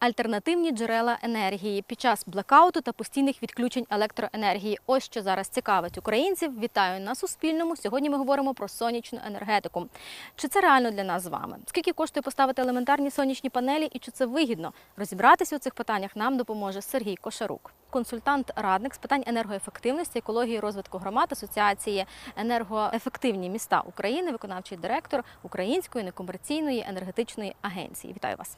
Альтернативні джерела енергії під час блекауту та постійних відключень електроенергії. Ось що зараз цікавить українців. Вітаю на Суспільному. Сьогодні ми говоримо про сонячну енергетику. Чи це реально для нас з вами? Скільки коштує поставити елементарні сонячні панелі і чи це вигідно? Розібратися у цих питаннях нам допоможе Сергій Кошарук, консультант-радник з питань енергоефективності, екології, розвитку громад Асоціації енергоефективні міста України, виконавчий директор Української некомерційної енергетичної агенції. Вітаю вас.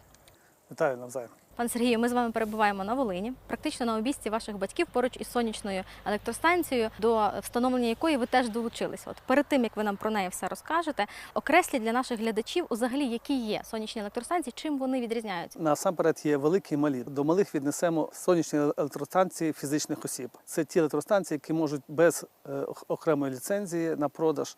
Вітаю навзаєм. Пан Сергію, ми з вами перебуваємо на Волині, практично на обійсті ваших батьків поруч із сонячною електростанцією, до встановлення якої ви теж долучилися. От перед тим як ви нам про неї все розкажете, окресліть для наших глядачів, взагалі, які є сонячні електростанції, чим вони відрізняються. Насамперед є великі і малі. До малих віднесемо сонячні електростанції фізичних осіб. Це ті електростанції, які можуть без е, окремої ліцензії на продаж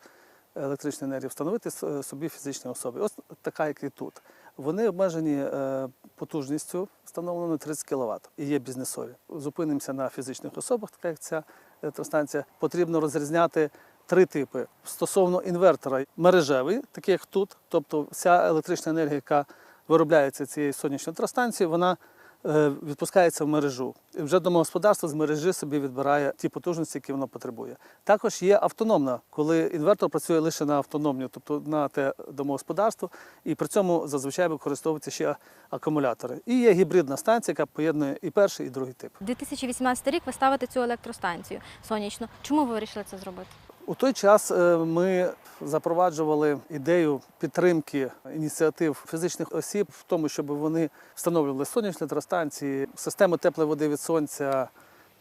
електричної енергії встановити собі фізичні особи. Ось така, як і тут. Вони обмежені е, потужністю, встановленою 30 кВт і є бізнесові. Зупинимося на фізичних особах, така як ця електростанція. Потрібно розрізняти три типи стосовно інвертора. Мережевий, такий як тут, тобто вся електрична енергія, яка виробляється цією сонячною електростанцією, вона відпускається в мережу. І вже домогосподарство з мережі собі відбирає ті потужності, які воно потребує. Також є автономна, коли інвертор працює лише на автономню, тобто на те домогосподарство, і при цьому зазвичай використовуються ще акумулятори. І є гібридна станція, яка поєднує і перший, і другий тип. 2018 рік ви ставите цю електростанцію сонячну. Чому ви вирішили це зробити? У той час е, ми запроваджували ідею підтримки ініціатив фізичних осіб в тому, щоб вони встановлювали сонячні електростанції, систему теплої води від сонця.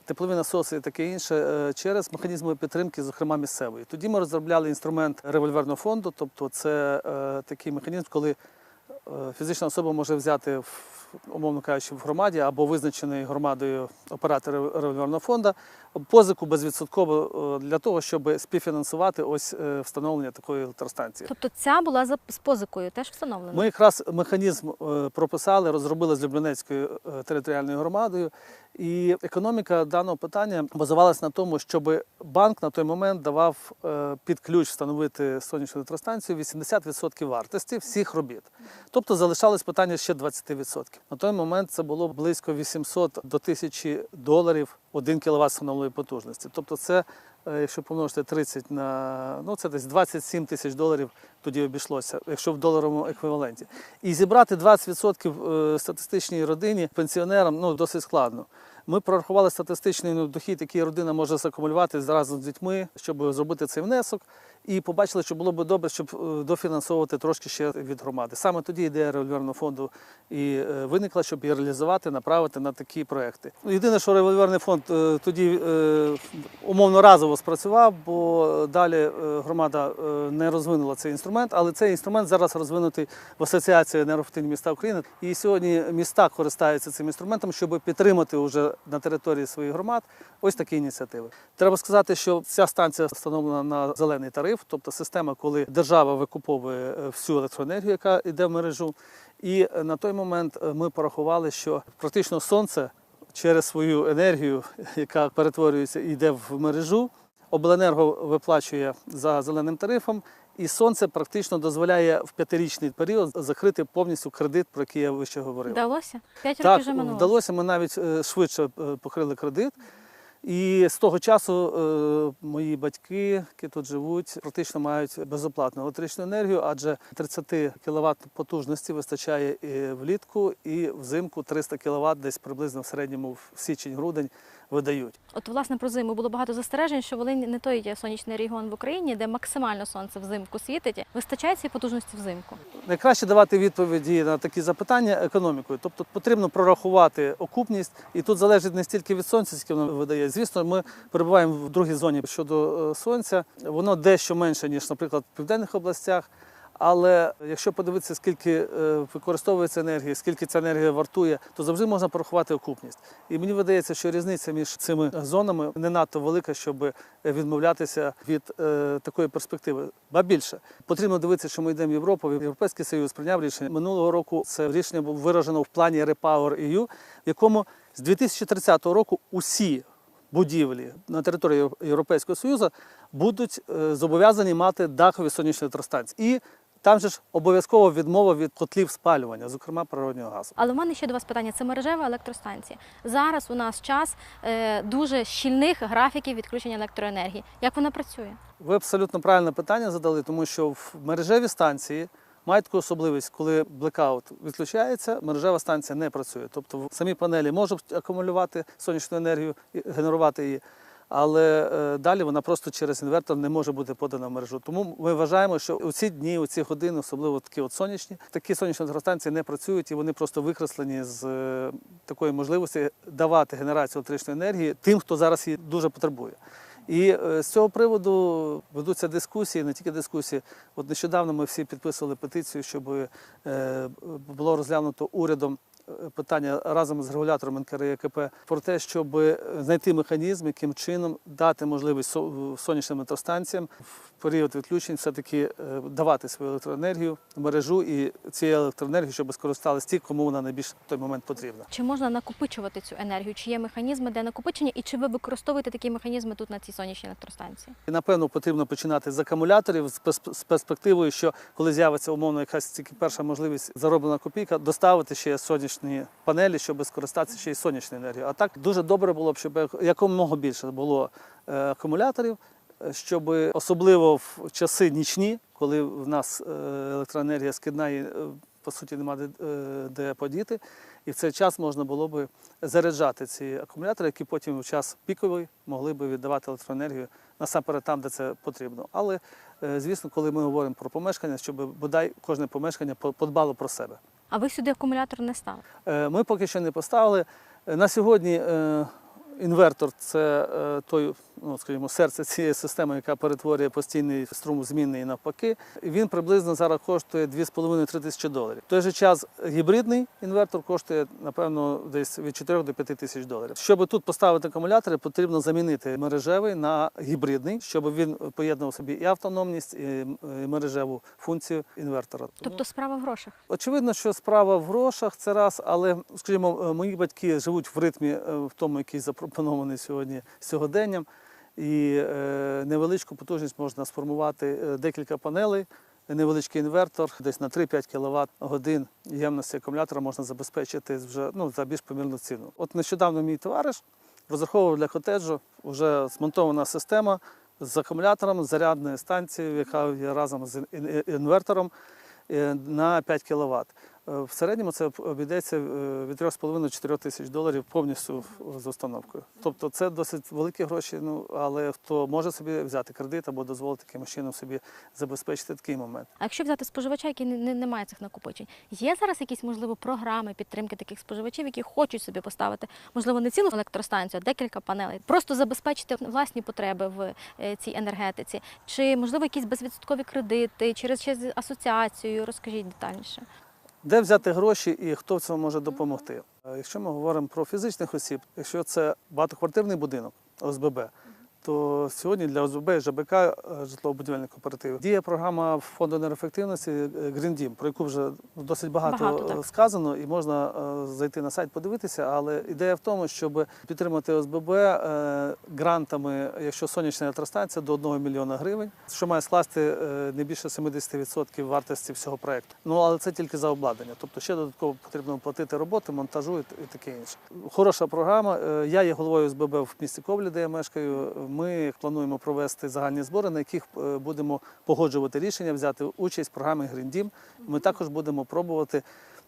Теплові насоси і таке інше е, через механізми підтримки, зокрема місцевої. Тоді ми розробляли інструмент револьверного фонду, тобто це е, такий механізм, коли фізична особа може взяти умовно кажучи, в громаді або визначений громадою оператор револьверного фонду позику безвідсотково е, для того, щоб співфінансувати ось е, встановлення такої електростанції. Тобто ця була з позикою теж встановлена. Ми якраз механізм е, прописали, розробили з Люблінецькою е, територіальною громадою. І економіка даного питання базувалася на тому, щоб банк на той момент давав е, під ключ встановити сонячну електростанцію 80% вартості всіх робіт. Тобто залишалось питання ще 20%. На той момент це було близько 800 до 1000 доларів 1 кВт встановленої потужності. Тобто, це, е, якщо помножити 30 на ну це десь 27 тисяч доларів тоді обійшлося, якщо в доларовому еквіваленті. І зібрати 20% е, статистичній родині пенсіонерам ну досить складно. Ми прорахували статистичний ну, дохід, який родина може закумулювати разом з дітьми, щоб зробити цей внесок, і побачили, що було б добре, щоб е, дофінансовувати трошки ще від громади. Саме тоді ідея револьверного фонду і е, виникла, щоб її реалізувати, направити на такі проекти. Єдине, що револьверний фонд е, тоді умовно разово спрацював, бо далі громада не розвинула цей інструмент, але цей інструмент зараз розвинутий в Асоціації енергоефективні міста України. І сьогодні міста користаються цим інструментом, щоб підтримати вже на території своїх громад ось такі ініціативи. Треба сказати, що ця станція встановлена на зелений тариф, тобто система, коли держава викуповує е, всю електроенергію, яка йде в мережу. І е, на той момент е, ми порахували, що практично сонце через свою енергію, яка перетворюється і йде в мережу, обленерго виплачує за зеленим тарифом. І сонце практично дозволяє в п'ятирічний період закрити повністю кредит, про який я вище говорив. Вдалося? П'ять років вже минуло. вдалося. Ми навіть швидше покрили кредит. І з того часу е, мої батьки, які тут живуть, практично мають безоплатну електричну енергію, адже 30 кВт потужності вистачає і влітку, і взимку 300 кВт десь приблизно в середньому в січень-грудень видають. От власне про зиму було багато застережень, що Волинь не той є сонячний регіон в Україні, де максимально сонце взимку світить. Вистачає цієї потужності взимку. Найкраще давати відповіді на такі запитання економікою. Тобто потрібно прорахувати окупність, і тут залежить не стільки від сонця, скільки воно видає. Звісно, ми перебуваємо в другій зоні щодо е, сонця. Воно дещо менше, ніж, наприклад, в південних областях. Але якщо подивитися, скільки е, використовується енергії, скільки ця енергія вартує, то завжди можна порахувати окупність. І мені видається, що різниця між цими зонами не надто велика, щоб відмовлятися від е, такої перспективи. Ба більше потрібно дивитися, що ми йдемо в Європу. Європейський союз прийняв рішення минулого року. Це рішення було виражено в плані Repower EU, в якому з 2030 року усі будівлі на території Європейського Союзу будуть е, зобов'язані мати дахові сонячні електростанції. І Там же ж обов'язково відмова від котлів спалювання, зокрема природнього газу. Але в мене ще до вас питання: це мережева електростанція. Зараз у нас час е, дуже щільних графіків відключення електроенергії. Як вона працює? Ви абсолютно правильне питання задали, тому що в мережеві станції мають таку особливість, коли блекаут відключається, мережева станція не працює. Тобто самі панелі можуть акумулювати сонячну енергію, і генерувати її. Але е, далі вона просто через інвертор не може бути подана в мережу. Тому ми вважаємо, що у ці дні, у ці години, особливо такі от сонячні, такі сонячні електростанції не працюють і вони просто викреслені з е, такої можливості давати генерацію електричної енергії тим, хто зараз її дуже потребує. І е, з цього приводу ведуться дискусії, не тільки дискусії. От нещодавно ми всі підписували петицію, щоб було розглянуто урядом питання разом з регулятором НКРЕКП про те, щоб знайти механізм, яким чином дати можливість сонячним електростанціям в період відключень все-таки е, давати свою електроенергію в мережу і цією електроенергією, щоб скористалися ті, кому вона найбільше в той момент потрібна. Чи можна накопичувати цю енергію? Чи є механізми для накопичення? І чи ви використовуєте такі механізми тут на цій сонячній електростанції? І, напевно, потрібно починати з акумуляторів з перспективою, що коли з'явиться умовно якась тільки перша можливість зароблена копійка, доставити ще сонячні панелі, щоб скористатися ще й сонячною енергією. А так дуже добре було б, щоб якомога більше було е, акумуляторів, щоб особливо в часи нічні, коли в нас е, електроенергія скидна і е, по суті нема де, подіти. І в цей час можна було би заряджати ці акумулятори, які потім в час піковий могли би віддавати електроенергію насамперед там, де це потрібно. Але, звісно, коли ми говоримо про помешкання, щоб бодай кожне помешкання подбало про себе. А ви сюди акумулятор не ставили? Е, Ми поки що не поставили. Е, На сьогодні е, інвертор це е, той, ну, скажімо, серце цієї системи, яка перетворює постійний струм змінний і навпаки. Він приблизно зараз коштує 2,5-3 тисячі доларів. В той же час гібридний інвертор коштує, напевно, десь від 4 до 5 тисяч доларів. Щоб тут поставити акумулятори, потрібно замінити мережевий на гібридний, щоб він поєднував собі і автономність, і мережеву функцію інвертора. Тобто справа в грошах. Очевидно, що справа в грошах це раз, але скажімо, е, мої батьки живуть в ритмі, е, в тому, який запропонований сьогодні сьогоденням. І е, невеличку потужність можна сформувати е, декілька панелей. Невеличкий інвертор, десь на 3-5 кВт годин ємності акумулятора можна забезпечити вже ну, за більш помірну ціну. От нещодавно мій товариш розраховував для котеджу вже змонтована система з акумулятором, з зарядною станцією, яка є разом з ін- ін- інвертором е, на 5 кВт. В середньому це обійдеться е, від 3,5-4 тисяч доларів повністю з установкою. Тобто це досить великі гроші, ну але хто може собі взяти кредит або дозволити якимось чином собі забезпечити такий момент. А якщо взяти споживача, який не, не, не має цих накопичень, є зараз якісь можливо програми підтримки таких споживачів, які хочуть собі поставити, можливо, не цілу електростанцію, а декілька панелей, просто забезпечити власні потреби в е, цій енергетиці, чи можливо якісь безвідсоткові кредити через, через асоціацію? Розкажіть детальніше. Де взяти гроші і хто в цьому може допомогти? Е, Якщо ми говоримо про фізичних осіб, якщо це багатоквартирний будинок ОСББ, то сьогодні для ОСББ і ЖБК е, житлово-будівельних кооперативів діє програма фонду енергоефективності е, Green Dім, про яку вже досить багато, Багато, е, сказано, і можна зайти на сайт подивитися. Але ідея в тому, щоб підтримати ОСББ грантами, якщо сонячна електростанція, до 1 мільйона гривень, що має скласти не більше 70% вартості всього проекту. Ну але це тільки за обладнання. Тобто ще додатково потрібно платити роботи, монтажу і таке інше. Хороша програма. Я є головою СББ в місті Ковлі, де я мешкаю. Ми плануємо провести загальні збори, на яких е, будемо погоджувати рішення, взяти участь в програмі Dім. Ми також будемо пробувати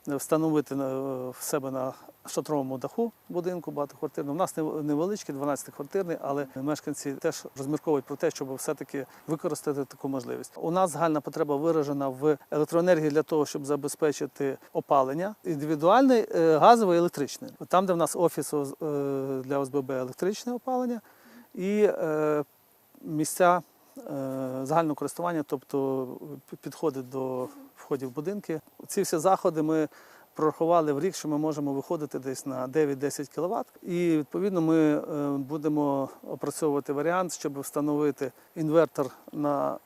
е, встановити в себе на шатровому даху будинку багатоквартирному. У нас нев- невеличкий, 12-квартирний, але мешканці теж розмірковують про те, щоб все-таки використати таку можливість. У нас загальна потреба виражена в електроенергії для того, щоб забезпечити опалення індивідуальне, е, газове електричне. Там, де в нас офіс е, для ОСББ електричне опалення і е, місця е, загального користування, тобто підходи до входів будинки. Ці всі заходи ми прорахували в рік, що ми можемо виходити десь на 9-10 кВт. І відповідно ми е, будемо опрацьовувати варіант, щоб встановити інвертор на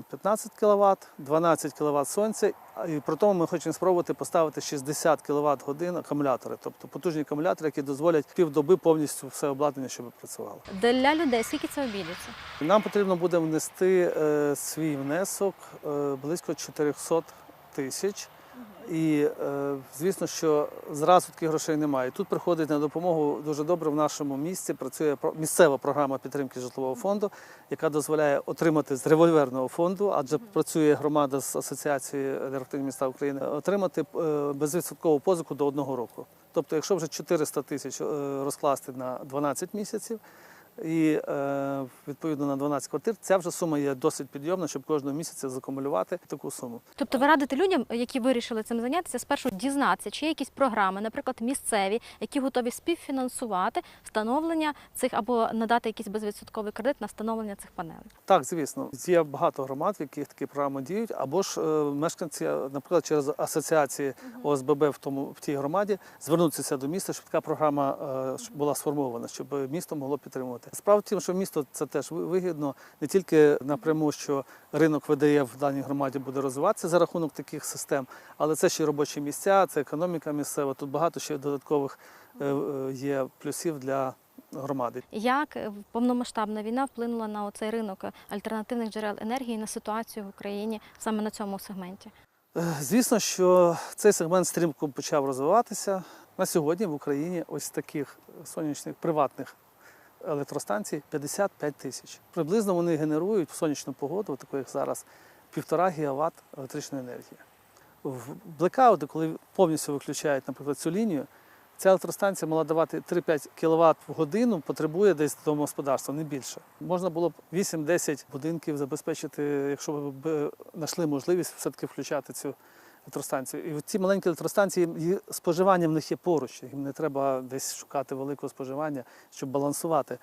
е, 15 кВт, 12 кВт сонця. І при тому ми хочемо спробувати поставити 60 кВт годин акумулятори, тобто потужні акумулятори, які дозволять півдоби повністю все обладнання, щоб працювало. Для людей скільки це обійдеться? Нам потрібно буде внести е, свій внесок е, близько 400 тисяч. І е, звісно, що зразу таких грошей немає. Тут приходить на допомогу дуже добре в нашому місті. Працює місцева програма підтримки житлового фонду, яка дозволяє отримати з револьверного фонду, адже працює громада з асоціації енергетичних міста України, отримати е, безвідсоткову позику до одного року. Тобто, якщо вже 400 тисяч е, розкласти на 12 місяців. І е, відповідно на 12 квартир ця вже сума є досить підйомна, щоб кожного місяця закумулювати таку суму. Тобто ви радите людям, які вирішили цим зайнятися, спершу дізнатися, чи є якісь програми, наприклад, місцеві, які готові співфінансувати встановлення цих або надати якийсь безвідсотковий кредит на встановлення цих панелей. Так, звісно, є багато громад, в яких такі програми діють, або ж е, мешканці, наприклад, через асоціації ОСББ в тому в тій громаді звернутися до міста, щоб така програма е, була сформована, щоб місто могло підтримувати. Справа в тім, що місто це теж вигідно не тільки напряму, що ринок ВДФ в даній громаді буде розвиватися за рахунок таких систем, але це ще й робочі місця, це економіка місцева. Тут багато ще додаткових е, е, є плюсів для громади. Як е, повномасштабна війна вплинула на оцей ринок альтернативних джерел енергії на ситуацію в Україні саме на цьому сегменті? Звісно, що цей сегмент стрімко почав розвиватися. На сьогодні в Україні ось таких сонячних приватних електростанцій 55 тисяч. Приблизно вони генерують в сонячну погоду, таку як зараз, півтора гігават електричної енергії. В блекаути, коли повністю виключають, наприклад, цю лінію, ця електростанція мала давати 3-5 кВт в годину, потребує десь домогосподарства, не більше. Можна було б 8-10 будинків забезпечити, якщо б знайшли можливість все-таки включати цю електростанцію. І ці маленькі електростанції, споживання в них є поруч. Їм не треба десь шукати великого споживання, щоб балансувати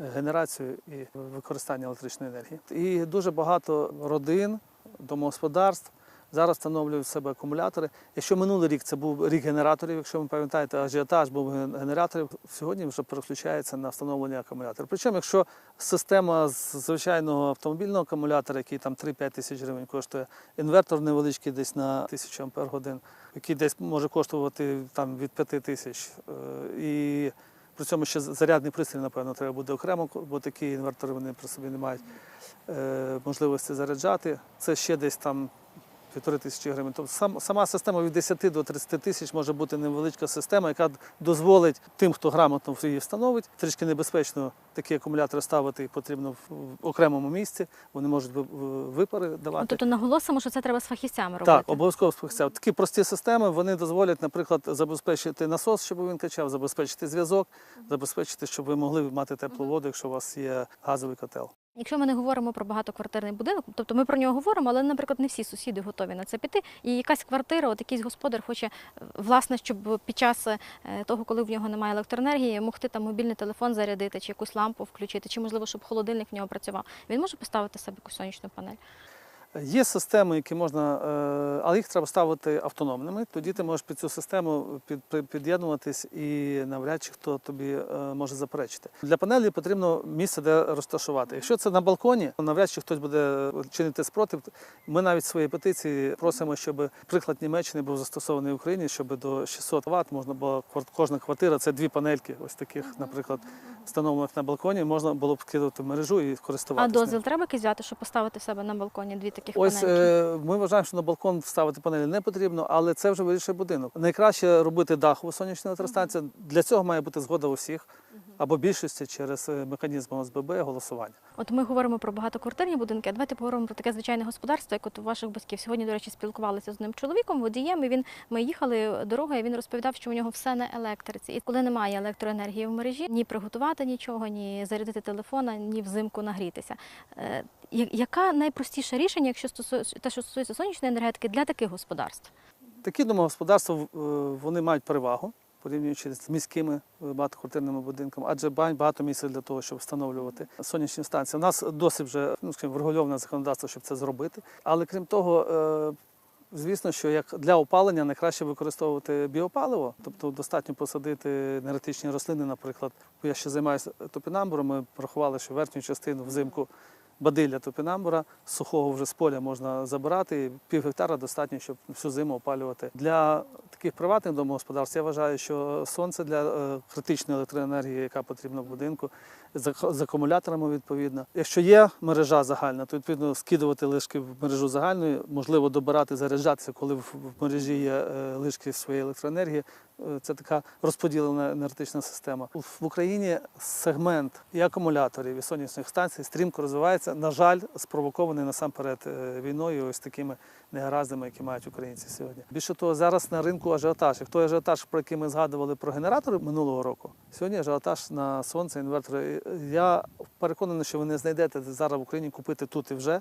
е, генерацію і використання електричної енергії. І дуже багато родин, домогосподарств зараз встановлюють в себе акумулятори. Якщо минулий рік це був рік генераторів, якщо ви пам'ятаєте, ажіотаж був генераторів, сьогодні вже переключається на встановлення акумуляторів. Причому, якщо система з звичайного автомобільного акумулятора, який там 3-5 тисяч гривень коштує, інвертор невеличкий десь на 1000 ампер годин, який десь може коштувати там від 5 тисяч. е, І при цьому ще зарядний пристрій, напевно, треба буде окремо, бо такі інвертори вони при собі не мають е, можливості заряджати. Це ще десь там півтори тисячі гривень. Тобто сам, сама система від 10 до 30 тисяч може бути невеличка система, яка дозволить тим, хто грамотно її встановить. Трішки небезпечно такі акумулятори ставити потрібно в, окремому місці. Вони можуть ви- ви- випари давати. Ну, тобто наголосимо, що це треба з фахівцями робити. Так, обов'язково спеціал. Такі прості системи вони дозволять, наприклад, забезпечити насос, щоб він качав, забезпечити зв'язок, забезпечити, щоб ви могли мати теплу воду, якщо у вас є газовий котел. Якщо ми не говоримо про багатоквартирний будинок, тобто ми про нього говоримо, але, наприклад, не всі сусіди готові на це піти. І якась квартира, от якийсь господар хоче, е, власне, щоб під час е, того, коли в нього немає електроенергії, могти там мобільний телефон зарядити, чи якусь лампу включити, чи можливо, щоб холодильник в нього працював. Він може поставити себе якусь сонячну панель. Є системи, які можна, е, але їх треба ставити автономними. Тоді ти можеш під цю систему під, під- під'єднуватись і навряд чи хто тобі е, може заперечити. Для панелі потрібно місце, де розташувати. Якщо це на балконі, то навряд чи хтось буде чинити спротив. Ми навіть в своїй петиції просимо, щоб приклад Німеччини був застосований в Україні, щоб до 600 Вт можна було кожна квартира, це дві панельки, ось таких, наприклад, встановлених на балконі, можна було б скидати в мережу і користуватися. ним. дозвіл треба якийсь взяти, щоб поставити в себе на балконі дві таких Ось е, ми вважаємо, що на балкон вставити панелі не потрібно, але це вже вирішує будинок. Найкраще робити дахову сонячну електростанцію. Для цього має бути згода усіх або більшості через е, механізм ОСББ голосування. От ми говоримо про багатоквартирні будинки, а давайте поговоримо про таке звичайне господарство, як от у ваших батьків. Сьогодні, до речі, спілкувалися з одним чоловіком, водієм, і він ми їхали дорогою, і він розповідав, що у нього все на електриці. І коли немає електроенергії в мережі, ні приготувати нічого, ні зарядити телефона, ні взимку нагрітися. Е, я- Яка найпростіше рішення, якщо стосується те, що стосується сонячної енергетики, для таких господарств? Такі домогосподарства е, вони мають перевагу. Порівнюючи з міськими багатоквартирними будинками, адже ба- багато місця для того, щоб встановлювати сонячні станції. У нас досить вже ну скажімо, врегульоване законодавство, щоб це зробити. Але крім того, е, Звісно, що як для опалення найкраще використовувати біопаливо, тобто достатньо посадити енергетичні рослини, наприклад. Я ще займаюся топінамбуром, ми порахували, що верхню частину взимку бадилля топінамбура сухого вже з поля можна забирати. Пів гектара достатньо, щоб всю зиму опалювати. Для таких приватних домогосподарств я вважаю, що сонце для е, критичної електроенергії, яка потрібна в будинку, з, акумуляторами відповідно. Якщо є мережа загальна, то відповідно скидувати лишки в мережу загальну, можливо, добирати, заряджатися, коли в, в мережі є е, лишки своєї електроенергії. Е, Це така розподілена енергетична система. В Україні сегмент і акумуляторів, і сонячних станцій стрімко розвивається. На жаль, спровокований насамперед е, війною, ось такими негараздами, які мають українці сьогодні. Більше того, зараз на ринку ажіотаж. І той ажіотаж, про який ми згадували про генератори минулого року, сьогодні ажіотаж на сонце, інвертори. Я переконаний, що ви не знайдете зараз в Україні купити тут і вже.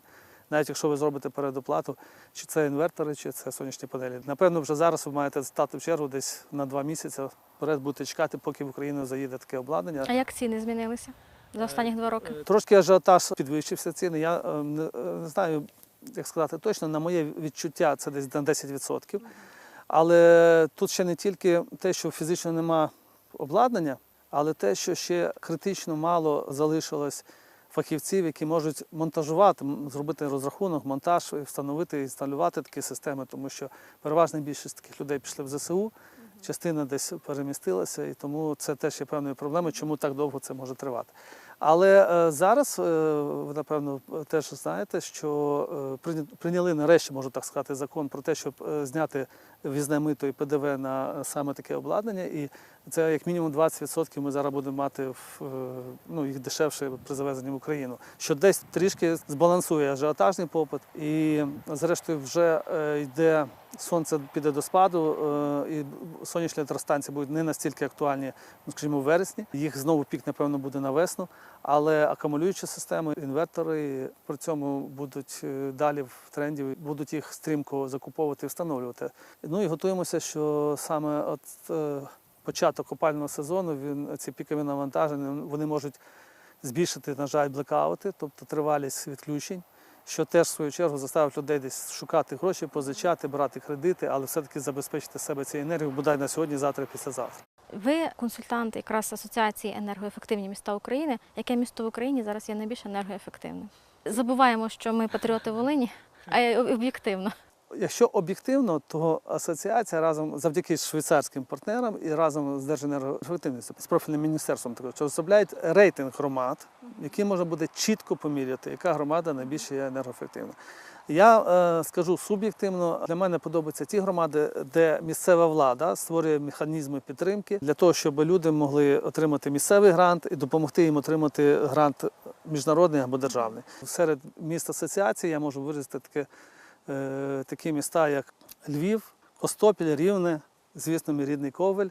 Навіть якщо ви зробите передоплату, чи це інвертори, чи це сонячні панелі. Напевно, вже зараз ви маєте стати в чергу десь на два місяці. Вперед будете чекати, поки в Україну заїде таке обладнання. А як ціни змінилися за останні два роки? Трошки ажіотаж підвищився ціни. Я е, не, е, не знаю, як сказати точно, на моє відчуття це десь на 10%. Але тут ще не тільки те, що фізично нема обладнання, але те, що ще критично мало залишилось фахівців, які можуть монтажувати, зробити розрахунок, монтаж, встановити і інсталювати такі системи, тому що переважна більшість таких людей пішли в ЗСУ. Частина десь перемістилася, і тому це теж є певною проблемою, чому так довго це може тривати. Але е, зараз е, ви напевно теж знаєте, що е, прийняли нарешті, можу так сказати, закон про те, щоб зняти візне мито і ПДВ на саме таке обладнання. І це як мінімум 20% ми зараз будемо мати в, ну, їх дешевше при завезенні в Україну, що десь трішки збалансує ажіотажний попит. І зрештою вже йде сонце піде до спаду, е, і сонячні електростанції будуть не настільки актуальні, ну, скажімо, в вересні. Їх знову пік, напевно, буде на весну. Але акумулюючі системи, інвертори при цьому будуть е, далі в тренді, будуть їх стрімко закуповувати і встановлювати. Ну і готуємося, що саме от е, початок опального сезону він ці пікові навантаження вони можуть збільшити, на жаль, блекаути, тобто тривалість відключень. Що теж в свою чергу заставить людей десь шукати гроші, позичати, брати кредити, але все-таки забезпечити себе цією енергією, бодай на сьогодні, завтра, післязавтра. Ви консультант якраз Асоціації енергоефективні міста України. Яке місто в Україні зараз є найбільш енергоефективним? Забуваємо, що ми патріоти Волині, а об'єктивно. Якщо об'єктивно, то асоціація разом завдяки швейцарським партнерам і разом з Держенергоефективністю, з профільним міністерством також розробляють рейтинг громад, який можна буде чітко поміряти, яка громада найбільш є енергоефективна. Я е, скажу суб'єктивно, для мене подобаються ті громади, де місцева влада створює механізми підтримки для того, щоб люди могли отримати місцевий грант і допомогти їм отримати грант міжнародний або державний. Серед міст асоціації я можу виразити таке такі міста, як Львів, Костопіль, Рівне, звісно, мій рідний Ковель,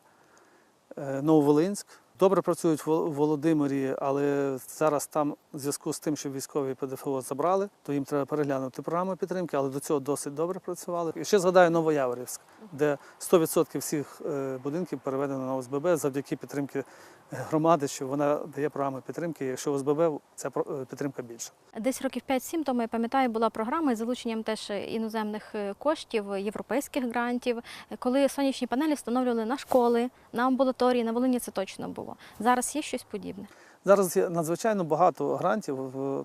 е, Нововолинськ. Добре працюють в Володимирі, але зараз там в зв'язку з тим, що військові ПДФО забрали, то їм треба переглянути програму підтримки, але до цього досить добре працювали. І ще згадаю Новояворівськ, де 100% всіх е, будинків переведено на ОСББ завдяки підтримки громади, що вона дає програми підтримки. Якщо ОСББ, ця е, підтримка більша. Десь років 5-7 тому я пам'ятаю, була програма із залученням теж іноземних е, коштів, європейських грантів, коли сонячні панелі встановлювали на школи, на амбулаторії. На Волині це точно було. Зараз є щось подібне. Зараз є надзвичайно багато грантів.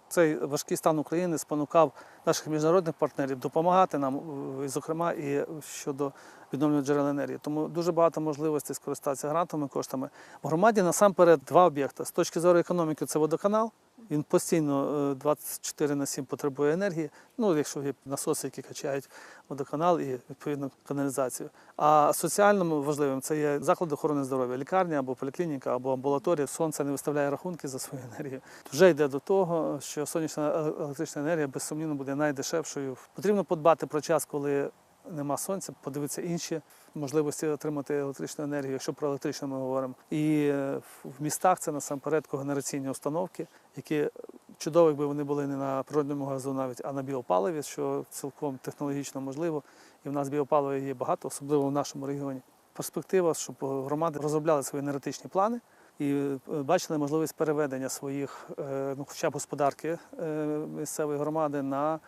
Цей важкий стан України спонукав наших міжнародних партнерів допомагати нам, е, зокрема, і щодо відновлення джерел енергії. Тому дуже багато можливостей скористатися грантами коштами. В громаді насамперед два об'єкти. З точки зору економіки, це водоканал. Він постійно е, 24 на 7 потребує енергії. Ну, якщо є насоси, які качають водоканал і відповідно каналізацію. А соціальним важливим це є заклад охорони здоров'я, лікарня або поліклініка, або амбулаторія. Сонце не виставляє рахунки за свою енергію. Вже йде до того, що сонячна е- електрична енергія безсумнівно буде найдешевшою. Потрібно подбати про час, коли нема сонця, подивитися інші можливості отримати електричну енергію, якщо про електричну ми говоримо. І е, в- містах це насамперед когенераційні установки, які чудово, якби вони були не на природньому газу навіть, а на біопаливі, що цілком технологічно можливо. І в нас біопалива є багато, особливо в нашому регіоні. Перспектива, щоб громади розробляли свої енергетичні плани і е, бачили можливість переведення своїх, е, ну хоча б господарки місцевої громади на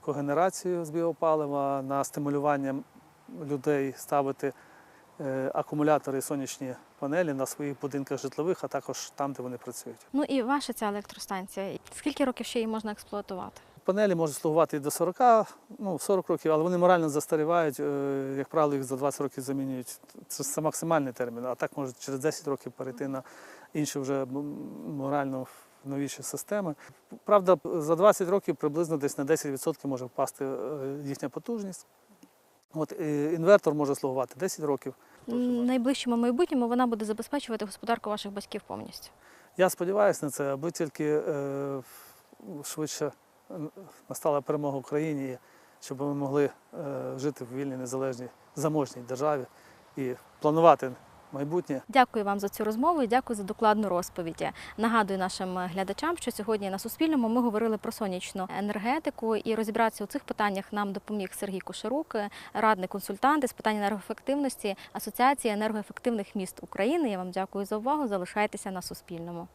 когенерацію з біопалива, на стимулювання людей ставити е, акумулятори і сонячні панелі на своїх будинках житлових, а також там, де вони працюють. Ну і ваша ця електростанція. Скільки років ще її можна експлуатувати? Панелі можуть слугувати і до 40, ну 40 років, але вони морально застарівають. е, Як правило, їх за 20 років замінюють. Це це максимальний термін, а так можуть через 10 років перейти на інші вже морально новіші системи. Правда, за 20 років приблизно десь на 10% може впасти е, їхня потужність. От е, інвертор може слугувати 10 років. Найближчому майбутньому вона буде забезпечувати господарку ваших батьків повністю. Я сподіваюся на це, аби тільки е, швидше настала перемога Україні, щоб ми могли е, жити в вільній, незалежній, заможній державі і планувати майбутнє. Дякую вам за цю розмову і дякую за докладну розповідь. Нагадую нашим глядачам, що сьогодні на Суспільному ми говорили про сонячну енергетику і розібратися у цих питаннях нам допоміг Сергій Кошарук, радник консультант з питань енергоефективності Асоціації енергоефективних міст України. Я вам дякую за увагу. Залишайтеся на Суспільному.